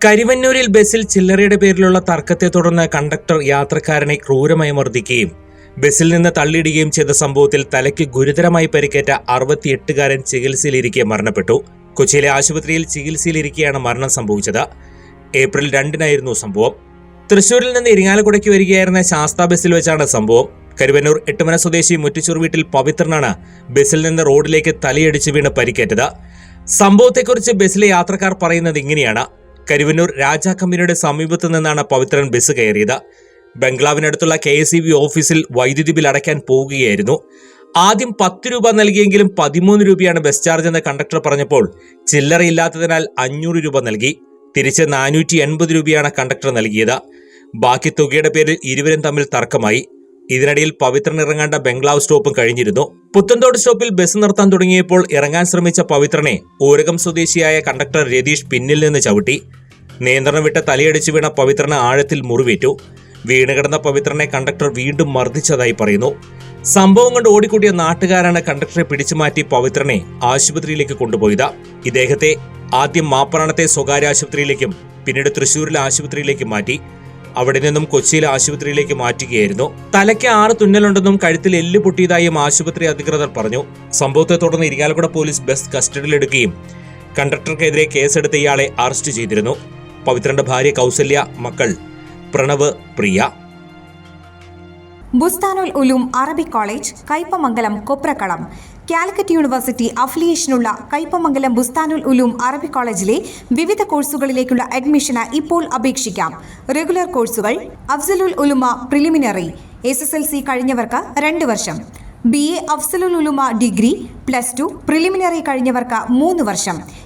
കരിവന്നൂരിൽ ബസ്സിൽ ചില്ലറയുടെ പേരിലുള്ള തർക്കത്തെ തുടർന്ന് കണ്ടക്ടർ യാത്രക്കാരനെ ക്രൂരമായി മർദ്ദിക്കുകയും ബസ്സിൽ നിന്ന് തള്ളിയിടുകയും ചെയ്ത സംഭവത്തിൽ തലയ്ക്ക് ഗുരുതരമായി പരിക്കേറ്റ അറുപത്തിയെട്ടുകാരൻ ചികിത്സയിലിരിക്കെ മരണപ്പെട്ടു. കൊച്ചിയിലെ ആശുപത്രിയിൽ ചികിത്സയിലിരിക്കെയാണ് മരണം സംഭവിച്ചത്. ഏപ്രിൽ രണ്ടിനായിരുന്നു സംഭവം. തൃശൂരിൽ നിന്ന് ഇരിങ്ങാലക്കുടയ്ക്ക് വരികയായിരുന്ന ശാസ്ത ബസ്സിൽ വെച്ചാണ് സംഭവം. കരുവന്നൂർ എട്ടുമന സ്വദേശി മുറ്റിച്ചൂർ വീട്ടിൽ പവിത്രനാണ് ബസ്സിൽ നിന്ന് റോഡിലേക്ക് തലയടിച്ച് വീണ് പരിക്കേറ്റത്. സംഭവത്തെക്കുറിച്ച് ബസ്സിലെ യാത്രക്കാർ പറയുന്നത് ഇങ്ങനെയാണ്. കരുവന്നൂർ രാജാ കമ്പനിയുടെ സമീപത്തു നിന്നാണ് പവിത്രൻ ബസ് കയറിയത്. ബംഗ്ലാവിനടുത്തുള്ള കെ എസ് ഓഫീസിൽ വൈദ്യുതി ബിൽ അടയ്ക്കാൻ പോവുകയായിരുന്നു. ആദ്യം പത്ത് രൂപ നൽകിയെങ്കിലും പതിമൂന്ന് രൂപയാണ് ബസ് ചാർജ് എന്ന് കണ്ടക്ടർ പറഞ്ഞപ്പോൾ ചില്ലറയില്ലാത്തതിനാൽ അഞ്ഞൂറ് രൂപ നൽകി. തിരിച്ച് നാനൂറ്റി എൺപത് രൂപയാണ് കണ്ടക്ടർ നൽകിയത്. ബാക്കി തുകയുടെ പേരിൽ ഇരുവരും തമ്മിൽ തർക്കമായി. ഇതിനിടയിൽ പവിത്രൻ ഇറങ്ങേണ്ട ബംഗ്ലാവ് സ്റ്റോപ്പും കഴിഞ്ഞിരുന്നു. പുത്തൻതോട് സ്റ്റോപ്പിൽ ബസ് നിർത്താൻ തുടങ്ങിയപ്പോൾ ഇറങ്ങാൻ ശ്രമിച്ച പവിത്രനെ ഊരകം സ്വദേശിയായ കണ്ടക്ടർ രതീഷ് പിന്നിൽ നിന്ന് ചവിട്ടി. നിയന്ത്രണം വിട്ട തലയടിച്ചു വീണ പവിത്രന് ആഴത്തിൽ മുറിവേറ്റു. വീണുകിടന്ന പവിത്രനെ കണ്ടക്ടർ വീണ്ടും മർദ്ദിച്ചതായി പറയുന്നു. സംഭവം കൊണ്ട് ഓടിക്കൂട്ടിയ നാട്ടുകാരാണ് കണ്ടക്ടറെ പിടിച്ചുമാറ്റി പവിത്രനെ ആശുപത്രിയിലേക്ക് കൊണ്ടുപോയത്. ഇദ്ദേഹത്തെ ആദ്യം മാപ്പറാണത്തെ സ്വകാര്യ ആശുപത്രിയിലേക്കും പിന്നീട് തൃശൂരിലെ ആശുപത്രിയിലേക്ക് മാറ്റി. അവിടെ നിന്നും കൊച്ചിയിലെ ആശുപത്രിയിലേക്ക് മാറ്റുകയായിരുന്നു. തലയ്ക്ക് ആറ് തുന്നലുണ്ടെന്നും കഴുത്തിൽ എല്ല് പൊട്ടിയതായും ആശുപത്രി അധികൃതർ പറഞ്ഞു. സംഭവത്തെ തുടർന്ന് ഇരിങ്ങാലക്കുട പോലീസ് ബസ് കസ്റ്റഡിയിലെടുക്കുകയും കണ്ടക്ടർക്കെതിരെ കേസെടുത്ത് ഇയാളെ അറസ്റ്റ് ചെയ്തിരുന്നു. പവിത്രന്റെ ഭാര്യ കൗസല്യ മക്കൾ Pranav Priya. Bustanul Uloom Arabic college Kaipamangalam Koprakkalam. Calicut university അഫിലിയേഷനുള്ള Kaipamangalam Bustanul Uloom അറബി കോളേജിലെ വിവിധ കോഴ്സുകളിലേക്കുള്ള അഡ്മിഷന് ഇപ്പോൾ അപേക്ഷിക്കാം. റെഗുലർ കോഴ്സുകൾ Afzalul Ulama preliminary S S L C കഴിഞ്ഞവർക്ക് രണ്ട് വർഷം. B A Afzalul Ulama degree plus two preliminary കഴിഞ്ഞവർക്ക് മൂന്ന് വർഷം.